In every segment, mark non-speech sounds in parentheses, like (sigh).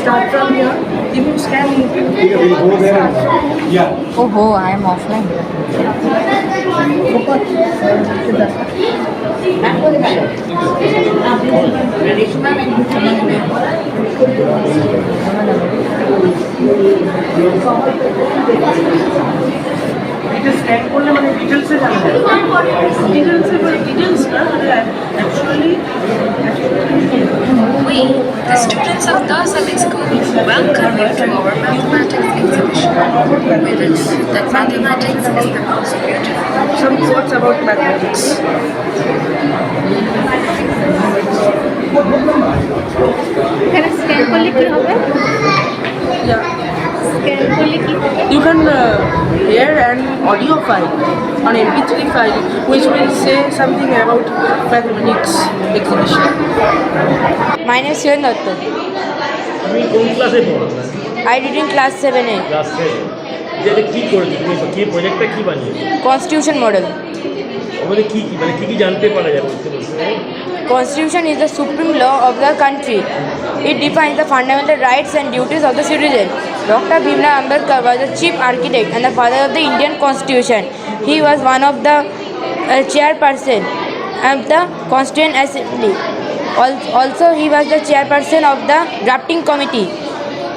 start from here. Then you scan Yeah. Oh, ho, I am offline. Ready (laughs) এটা scan করলে মানে ডিটেলসে জানা যায় ডিটেলসে মানে ডিটেলস না মানে actually We, the students of the Summit School, welcome you to our mathematics exhibition, with which that mathematics is the most beautiful. some words about mathematics. এখানে স্ক্যান করলে কি হবে Yeah. You can uh, hear an audio file, an MP3 file, which will say something about mathematics exhibition. My name is Shivan পড়ো I did in class 7A. Class seven কী করেছ তুমি কি প্রজেক্টটা কী বানিয়েছো Constitution model. ওখানে কী কী মানে কী কী জানতে পারা বলতে Constitution is the supreme law of the country. It defines the fundamental rights and duties of the citizen. Dr. Bhimla Ambedkar was the chief architect and the father of the Indian Constitution. He was one of the uh, chairperson of the Constituent Assembly. Also, he was the chairperson of the drafting committee.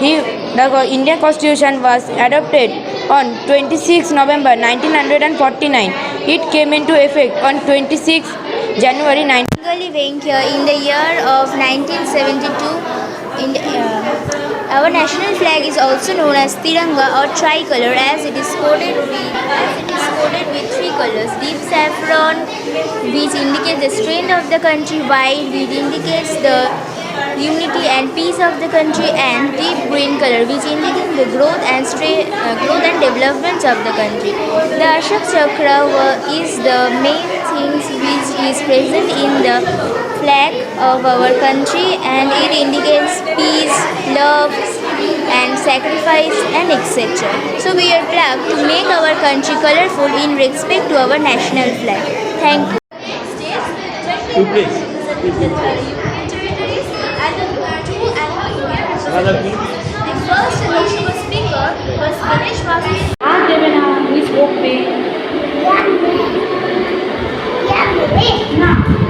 He, the Indian Constitution was adopted on 26 November 1949. It came into effect on 26 January 19. Bengali here in the year of 1972. In the, uh, our national flag is also known as Tiranga or tricolor as it is coated with, three colors. Deep saffron which indicates the strength of the country, white which indicates the unity and peace of the country and deep green color which indicates the growth and uh, growth and developments of the country. The Ashok Chakra is the main thing which is present in the flag of our country and it indicates peace, love and sacrifice and etc. So we are proud to make our country colorful in respect to our national flag. Thank you. Two please. The first national speaker was Ganesh Bhagat. Our Devana, who is Hope Now,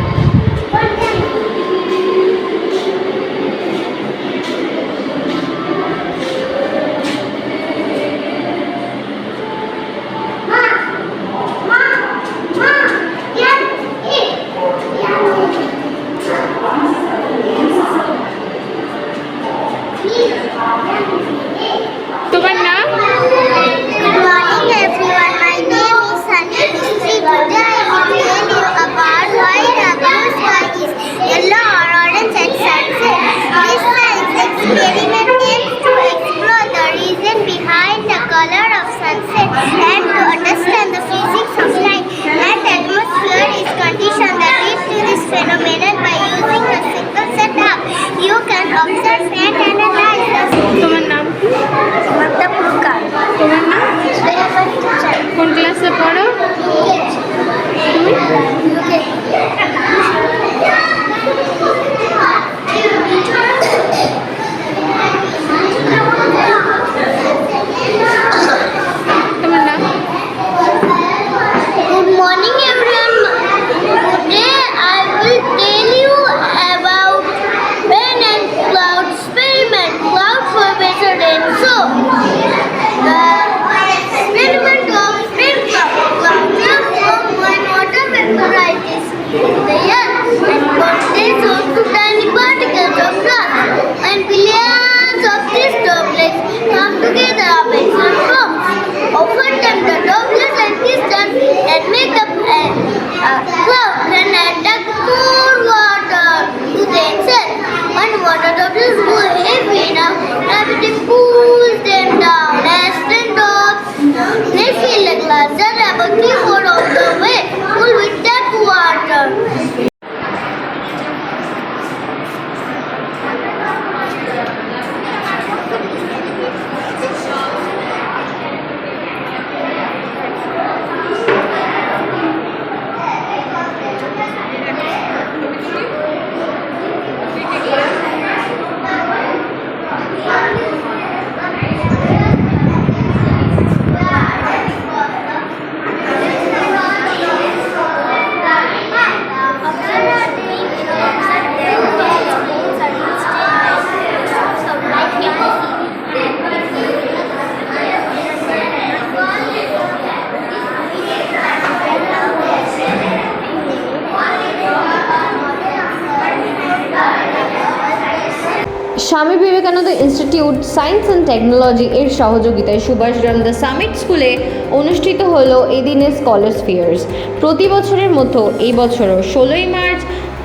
science and technology এর সহযোগিতায় Subhashgram the summit স্কুলে অনুষ্ঠিত হলো এদিনের scholars fairs. প্রতি বছরের মতো এই বছরও ষোলোই মার্চ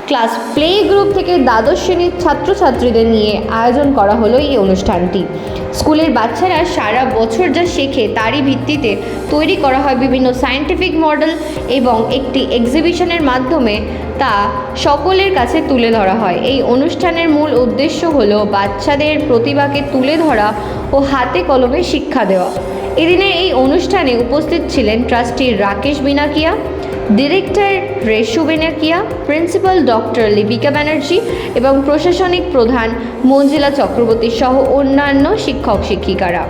ক্লাস প্লে গ্রুপ থেকে দ্বাদশ শ্রেণির ছাত্রছাত্রীদের নিয়ে আয়োজন করা হলো এই অনুষ্ঠানটি। স্কুলের বাচ্চারা সারা বছর যা শেখে তারই ভিত্তিতে তৈরি করা হয় বিভিন্ন সায়েন্টিফিক মডেল এবং একটি এক্সিবিশনের মাধ্যমে তা সকলের কাছে তুলে ধরা হয়। এই অনুষ্ঠানের মূল উদ্দেশ্য হলো বাচ্চাদের প্রতিভাকে তুলে ধরা ও হাতে কলমে শিক্ষা দেওয়া। এদিনের এই অনুষ্ঠানে উপস্থিত ছিলেন trustee Rakesh Binakiya, director Reshu Benakiya, principal doctor Lipika Banerjee এবং প্রশাসনিক প্রধান মঞ্জিলা চক্রবর্তী সহ অন্যান্য শিক্ষক শিক্ষিকারা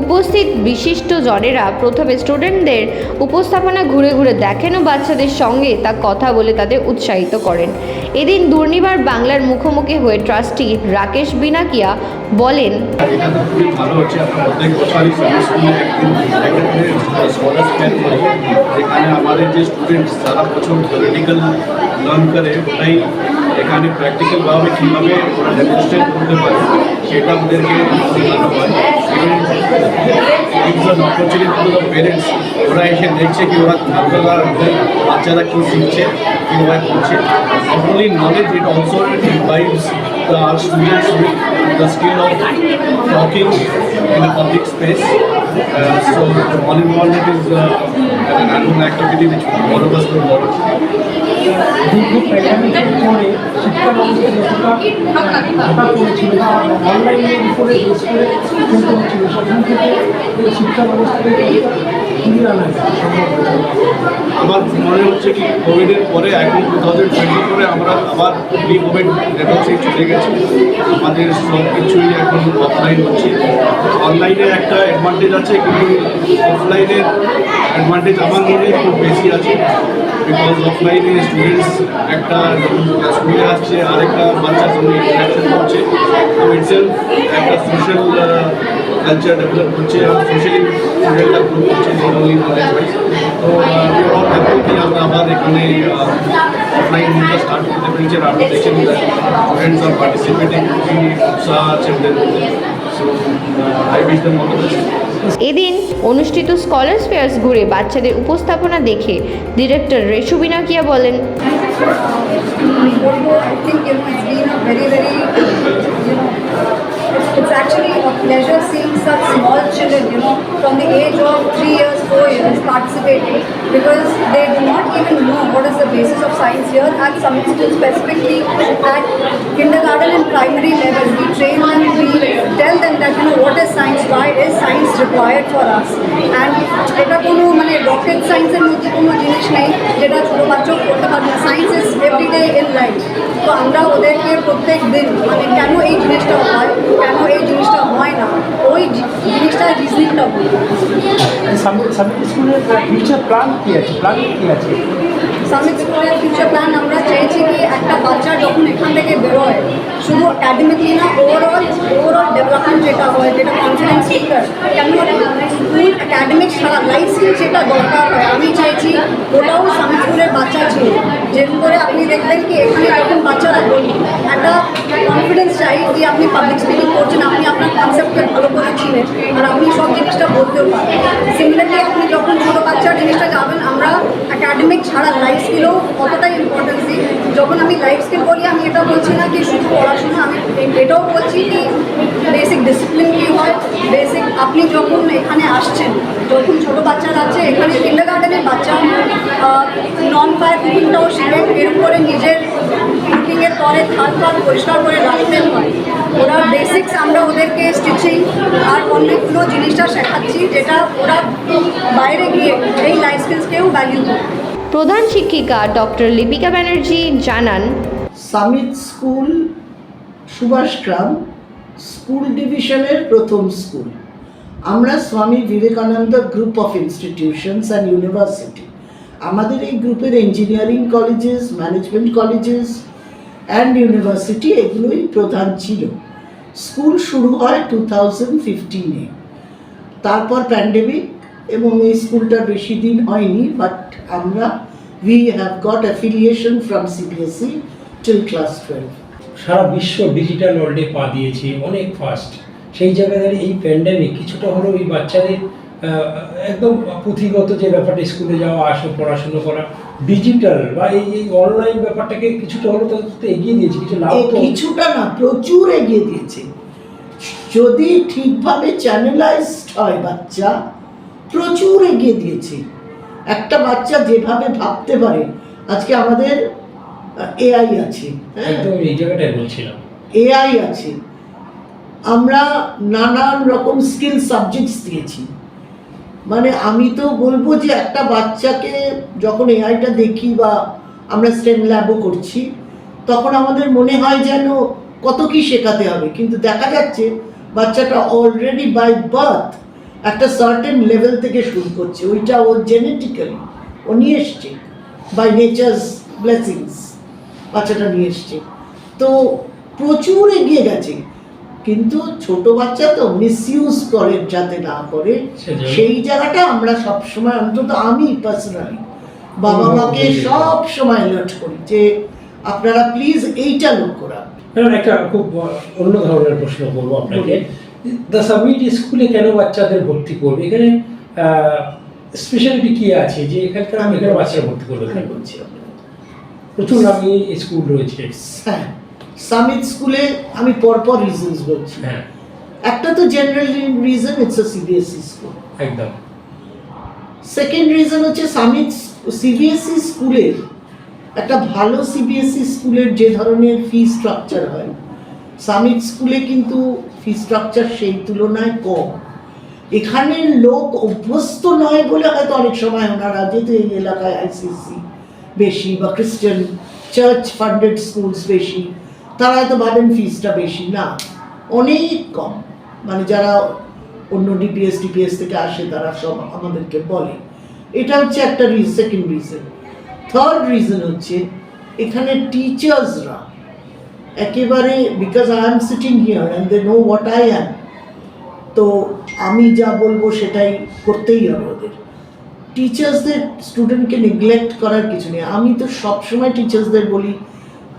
উপস্থিত বিশিষ্ট জনেরা প্রথমে স্টুডেন্টদের উপস্থাপনা ঘুরে ঘুরে দেখেন ও বাচ্চাদের সঙ্গে তা কথা বলে তাদের উৎসাহিত করেন। এদিন দুর্নিবার বাংলার মুখোমুখি হয়ে ট্রাস্টি রাকেশ বিনাকিয়া বলেন লার্ন করে, ওটাই এখানে প্র্যাকটিক্যালভাবে কীভাবে ওরা ডেমনস্ট্রেট করতে পারে সেটা ওদেরকে শেখানো হয় ইটস অ্যান ওরা এসে দেখছে কি ওরা ছাত্ররা বাচ্চারা কী শিখছে কীভাবে করছে not only knowledge it also imbibes the our students with the skill of talking in a public space. Uh, so all in all it is uh, an. আমার মনে হচ্ছে কি কোভিডের পরে এখন টু থাউজেন্ড টোয়েন্টি ফোরে আমরা আবার প্রি কোভিড লেভেলসে চলে গেছি। আমাদের সব কিছুই এখন অফলাইন হচ্ছে। অনলাইনে একটা অ্যাডভান্টেজ আছে কিন্তু অফলাইনের অ্যাডভান্টেজ আমার মনে খুব বেশি আছে। বিকজ অফলাইনে স্টুডেন্টস একটা স্কুলে আসছে, আরেকটা বাচ্চার সঙ্গে ইন্টারাকশন করছে। তো একটা সোশ্যাল কালচার ডেভেলপ করছে আর সোশ্যালি স্টুডেন্টরা গ্রো নর্মালি নলেজ ওয়াইজ তো উই অল হ্যাপি কি আমরা আবার এখানে অফলাইন স্টার্ট করতে পেরেছি আর আমরা দেখছি স্টুডেন্টস আর পার্টিসিপেটিং খুবই উৎসাহ আছে ওদের মধ্যে। So I wish them all এদিন অনুষ্ঠিত স্কলার্স ফেয়ার্স ঘুরে বাচ্চাদের উপস্থাপনা দেখে ডিরেক্টর রেশু বিনাকিয়া বলেন Volvo, I think you know it's been a very very you know it's, it's actually a pleasure seeing such small children you know from the age of three years four years participating because they do not even know what is the basis of science here at Summit School specifically at kindergarten and primary level we train them we tell them that you know what is science why is science required for us and এটা কোনো মানে rocket সায়েন্সের মধ্যে কোনো জিনিস নেই যেটা ছোটো বাচ্চাও করতে পারবে না science is everyday in life তো আমরা ওদেরকে প্রত্যেক দিন মানে কেন এই জিনিসটা হয় কেন এই জিনিসটা হয় না ওই জি- জিনিসটা রিজনিংটা বলি সামিট স্কুলের ফিউচার প্ল্যান কী আছে? প্ল্যানিং কী আছে? সামিট স্কুলের ফিউচার প্ল্যান আমরা চেয়েছি কি একটা বাচ্চা যখন এখান থেকে বেরোয়, শুধু অ্যাকাডেমিকলি না ওভারঅল ওভারঅল ডেভেলপমেন্ট যেটা হয়, যেটা কনফিডেন্স স্পিকার কেন স্কুল অ্যাকাডেমিক স্কিল যেটা দরকার হয়, আমি চাইছি ওটাও স্কুলের বাচ্চা ছিল, যেরকম করে আপনি দেখবেন কি, এখানে যখন বাচ্চারা একটা কনফিডেন্স চাই যে আপনি পাবলিক স্পিকিং করছেন, আপনি আপনার কনসেপ্টকে ভালো করে ছিলেন আর আপনি সব জিনিসটা বলতেও পারেন সিমিলারলি আপনি যখন ছোটো বাচ্চার জিনিসটা যাবেন আমরা একাডেমিক ছাড়া লাইফ স্কিলও কতটাই ইম্পর্টেন্স দিই। যখন আমি লাইফ স্কিল বলি, আমি এটা বলছি না কি শুধু পড়াশোনা, আমি এটাও বলছি কি বেসিক ডিসিপ্লিন কী হয়? বেসিক আপনি যখন এখানে আসছেন, যখন ছোটো বাচ্চারা আছে, এখানে কিন্ডার গার্ডেনের বাচ্চা নন ফায়ার কুকিংটাও শিখেন এরকম করে নিজের কুকিংয়ের পরে থাল ফাল পরিষ্কার করে রাখতেন হয়। ওরা বেসিক্স আমরা ওদেরকে স্টিচিং আর অনেকগুলো জিনিসটা শেখাচ্ছি, যেটা ওরা বাইরে গিয়ে এই লাইফ স্কিলসকেও ভ্যালিউ করে। প্রধান শিক্ষিকা ডক্টর লিপিকা ব্যানার্জি জানান সামিট স্কুল সুভাষগ্রাম স্কুল ডিভিশনের প্রথম স্কুল। আমরা Swami Vivekananda group of institutions and university. আমাদের এই গ্রুপের engineering colleges, management colleges and university এগুলোই প্রধান ছিল। স্কুল শুরু হয় টু থাউজেন্ড ফিফটিনে। তারপর প্যান্ডেমিক এবং এই স্কুলটা বেশি দিন হয়নি বাট আমরা we have got affiliation from CBSE till class twelve সারা বিশ্ব ডিজিটাল ওয়ার্ল্ডে পা দিয়েছে অনেক ফাস্ট সেই জায়গায় দাঁড়িয়ে এই প্যান্ডামিক কিছুটা হলেও এই বাচ্চাদের একদম পুঁথিগত যে ব্যাপারটা স্কুলে যাওয়া আসা পড়াশুনো করা ডিজিটাল বা এই এই অনলাইন ব্যাপারটাকে কিছুটা হলেও তো তো এগিয়ে দিয়েছে কিছু লাভ কিছুটা না প্রচুর এগিয়ে দিয়েছে। যদি ঠিকভাবে চ্যানেলাইজড হয় বাচ্চা প্রচুর এগিয়ে দিয়েছে। একটা বাচ্চা যেভাবে ভাবতে পারে আজকে আমাদের এআই আছে হ্যাঁ? একদম এই জায়গাটাই বলছিলাম। এআই আছে। আমরা নানান রকম স্কিল সাবজেক্টস দিয়েছি। মানে আমি তো বলব যে একটা বাচ্চাকে যখন এআইটা দেখি বা আমরা স্টেম ল্যাবও করছি তখন আমাদের মনে হয় যেন কত কি শেখাতে হবে। কিন্তু দেখা যাচ্ছে বাচ্চাটা অলরেডি বাই বার্থ একটা সার্টেন লেভেল থেকে শুরু করছে ওইটা ও জেনেটিক্যালি ও নিয়ে এসছে বাই নেচার্স ব্লেসিংস বাচ্চাটা নিয়ে এসছে। তো প্রচুর এগিয়ে গেছে কিন্তু ছোট বাচ্চা তো মিসইউজ করে যাতে না করে সেই জায়গাটা আমরা সবসময় অন্তত আমি পার্সোনালি বাবা মাকে সব সময় অ্যালার্ট করি যে আপনারা প্লিজ এইটা লক্ষ্য রাখবেন একটা খুব অন্য ধরনের প্রশ্ন করব আপনাকে। দ্য সামিট স্কুলে কেন বাচ্চাদের ভর্তি করবে? এখানে স্পেশালিটি কি আছে? যে এখানকার আমি এখানে বাচ্চারা ভর্তি করবে আমি কেন বলছি। প্রচুর নামি স্কুল রয়েছে। হ্যাঁ সামিট স্কুলে আমি পরপর রিজনস বলছি। হ্যাঁ। একটা তো general reason it's a CBSE school একদম। সেকেন্ড রিজন হচ্ছে সামিট সিবিএসই স্কুলের একটা ভালো সিবিএসই স্কুলের যে ধরনের ফি স্ট্রাকচার হয় সামিট স্কুলে কিন্তু ফি স্ট্রাকচার সেই তুলনায় কম। এখানের লোক অভ্যস্ত নয় বলে হয়তো অনেক সময় ওনারা যেহেতু এই এলাকায় আইসিসি বেশি বা খ্রিস্টান চার্চ ফান্ডেড স্কুলস বেশি, তারা হয়তো ভাবেন ফিসটা বেশি না। অনেক কম। মানে যারা অন্য ডিপিএস টিপিএস থেকে আসে তারা সব আমাদেরকে বলে। এটা হচ্ছে একটা সেকেন্ড রিজন থার্ড রিজন হচ্ছে এখানে টিচার্সরা একেবারে because I am sitting here and they know what I am তো আমি যা বলব সেটাই করতেই হবে ওদের। টিচার্সদের স্টুডেন্টকে নেগলেক্ট করার কিছু নেই। আমি তো সবসময় টিচার্সদের বলি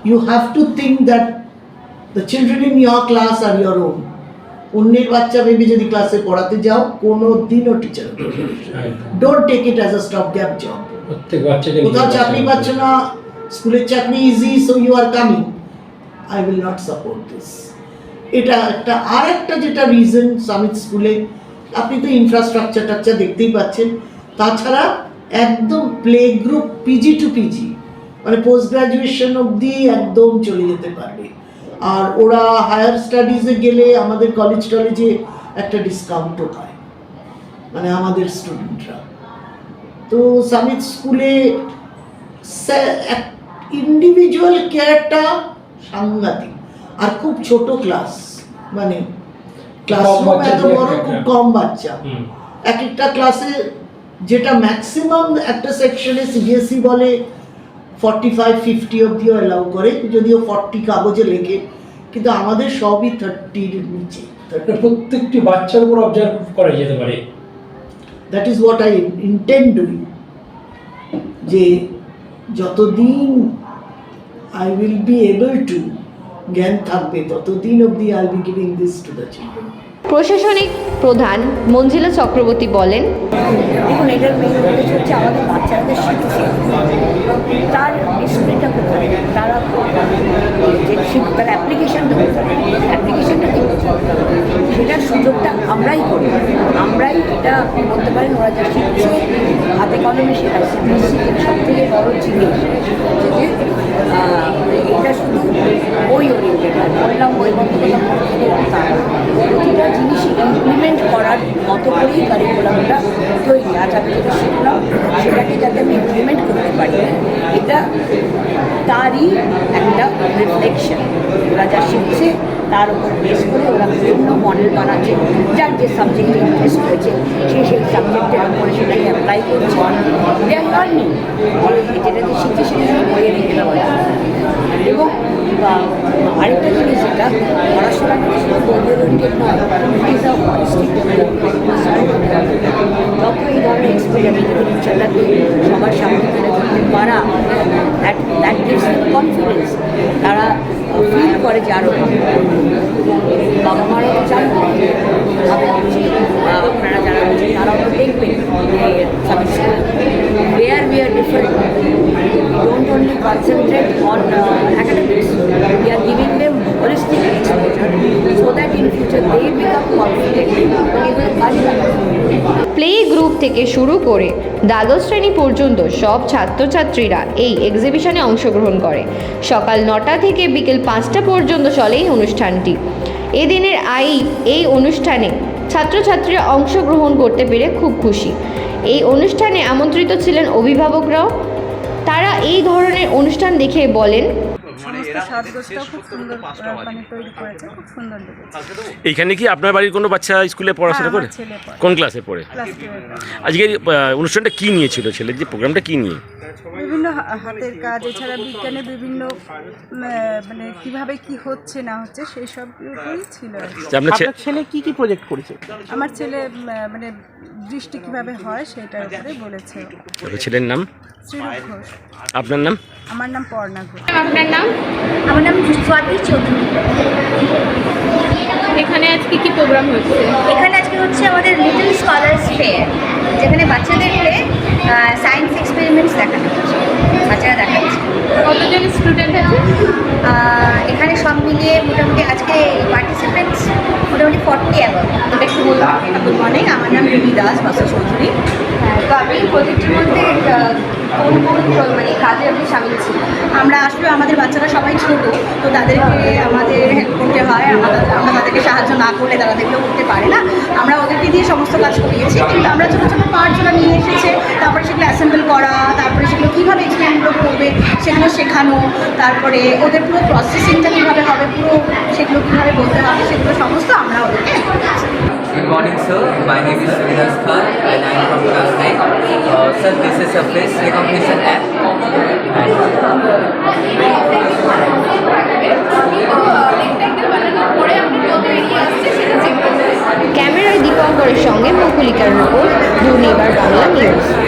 you have to think that the children in your class are your own অন্যের বাচ্চা ভেবে যদি ক্লাসে পড়াতে যাও কোনো দিনও teacher don't take it as a stop gap job কোথাও চাকরি পাচ্ছ না স্কুলের চাকরি easy so you are coming I will not support this এটা একটা আর একটা যেটা রিজন সামিট স্কুলে আপনি তো ইনফ্রাস্ট্রাকচার টাকচার দেখতেই পাচ্ছেন। তাছাড়া একদম play group PG to PG মানে পোস্ট গ্রাজুয়েশন অবধি একদম চলে যেতে পারবে। আর ওরা হায়ার স্টাডিজে গেলে আমাদের কলেজ টলেজে একটা ডিসকাউন্টও পায় মানে আমাদের স্টুডেন্টরা তো সামিট স্কুলে ইন্ডিভিজুয়াল কেয়ারটা সাংঘাতিক। আর খুব ছোট ক্লাস মানে ক্লাসরুম এত বড় খুব কম বাচ্চা। এক একটা ক্লাসে যেটা ম্যাক্সিমাম একটা সেকশনে সিবিএসই E বলে ফর্টি ফাইভ ফিফটি অ্যালাউ করে যদিও ফর্টি কাগজে লেখে কিন্তু আমাদের সবই থার্টির নিচে। প্রত্যেকটি বাচ্চার উপর অবজার্ভ করা যেতে পারে। That is what I intend doing যে যতদিন I will be able to জ্ঞান থাকবে ততদিন অবধি I be giving this to the children প্রশাসনিক প্রধান মঞ্জিলা চক্রবর্তী বলেন দেখুন এটার মেন উদ্দেশ্য হচ্ছে আমাদের বাচ্চাদের শিখছে তার ডিসপ্লেটা কোথায়? তারা যে তার অ্যাপ্লিকেশনটা কোথায়? অ্যাপ্লিকেশনটা কি? সেটার সুযোগটা আমরাই করি। আমরাই এটা আপনি বলতে পারেন ওরা যা শিখছে, হাতে কলমে শেখাচ্ছে বেসিকের সব থেকে বড় জিনিস যে এটা শুধু বই ওরিয়েন্টেড হয় পড়লাম বই বন্ধ করলাম পড়তে গেলাম প্রতিটা জিনিস ইমপ্লিমেন্ট করার মতো করেই কারিকুলামটা তৈরি। আজ আমি যেটা শিখলাম, সেটাকে যাতে আমি ইমপ্লিমেন্ট করতে পারি, এটা তারই একটা রিফ্লেকশন ওরা যা শিখছে তার উপর বেস করে ওরা বিভিন্ন মডেল বানাচ্ছে, যার যে সাবজেক্টে ইন্টারেস্ট রয়েছে, সে সেই সাবজেক্টের উপরে সেটাকে অ্যাপ্লাই করছে। দে আর যেটাতে শিখছে সেটা যেন বইয়ে রেখে দেওয়া এবং আরেকটা জিনিস যেটা পড়াশোনা ওরিয়েন্টেড নয় ইট যত এই ধরনের এক্সপেরিমেন্ট ফিউচারটাকে সবার সামনে তুলে ধরতে পারা দ্যাট কনফিডেন্স তারা ফিল করে যে আরও বাবা মারাও চান আপনারা যারা রয়েছেন তারাও দেখবেন are different only concentrate on uh, academics. We are giving them holistic exposure so that in future they become confident play group থেকে শুরু করে দ্বাদশ শ্রেণি পর্যন্ত সব ছাত্রছাত্রীরা এই এক্সিবিশনে অংশগ্রহণ করে। সকাল নটা থেকে বিকেল পাঁচটা পর্যন্ত চলে এই অনুষ্ঠানটি। এদিনের আই এই অনুষ্ঠানে ছাত্রছাত্রীরা অংশগ্রহণ করতে পেরে খুব খুশি। এই অনুষ্ঠানে আমন্ত্রিত ছিলেন অভিভাবকরাও তারা এই ধরনের অনুষ্ঠান দেখে বলেন মানে তৈরি করেছে খুব সুন্দর লেগেছে। এইখানে কি আপনার বাড়ির কোনো বাচ্চা স্কুলে পড়াশোনা হ্যাঁ, করে। কোন ক্লাসে পড়ে? আজকের অনুষ্ঠানটা কি নিয়ে ছিল ছেলের? যে প্রোগ্রামটা কি নিয়ে? বিভিন্ন হাতের কাজ এছাড়া বিজ্ঞানে বিভিন্ন মানে কীভাবে কি হচ্ছে না হচ্ছে সেই সব ছিল আপনার ছেলে কি কি প্রজেক্ট করেছে? আমার ছেলে মানে দৃষ্টি কীভাবে হয় সেটার উপরে বলেছে। ছেলের নাম? আপনার নাম? আমার নাম পর্ণা ঘোষ। আপনার নাম? আমার নাম স্বাতি চৌধুরী। এখানে আজকে কি প্রোগ্রাম হচ্ছে? এখানে আজকে হচ্ছে আমাদের লিটল স্কলার্স ফেয়ার যেখানে বাচ্চাদেরকে সায়েন্স এক্সপেরিমেন্টস দেখানো হচ্ছে বাচ্চারা দেখাচ্ছে। কতজন স্টুডেন্ট আছে? এখানে সব মিলিয়ে মোটামুটি আজকে পার্টিসিপেন্টস মোটামুটি ফর্টি অ্যাভাব একটু বললাম গুড মর্নিং আমার নাম রবি দাস বাসা চৌধুরী। তো আমি প্রজেক্টের মধ্যে মানে কাজে আপনি সামিল ছিলেন। আমরা আসলে আমাদের বাচ্চারা সবাই ছোট, তো তাদেরকে আমাদের হেল্প করতে হয়। আমরা তাদেরকে সাহায্য না করলে তারা দেখলেও করতে পারে না। আমরা ওদেরকে দিয়ে সমস্ত কাজ করিয়েছি। কিন্তু আমরা ছোটো ছোটো পার্ট নিয়ে এসেছে। তারপরে সেগুলো অ্যাসেম্বল করা, তারপরে সেগুলো কীভাবে এক্সপেরিমেন্টগুলো করবে সেগুলো শেখানো, তারপরে ওদের পুরো প্রসেসিংটা কীভাবে হবে, পুরো সেগুলো কীভাবে বলতে হবে, সেগুলো সমস্ত আমরা ওদেরকে morning, sir. My name is Vidas Khan and I am from 9. Uh, sir, this is a face recognition app. ক্যামেরায় দীপঙ্করের সঙ্গে মুকুলিকার রিপোর্ট দুর্নিবার বাংলা নিউজ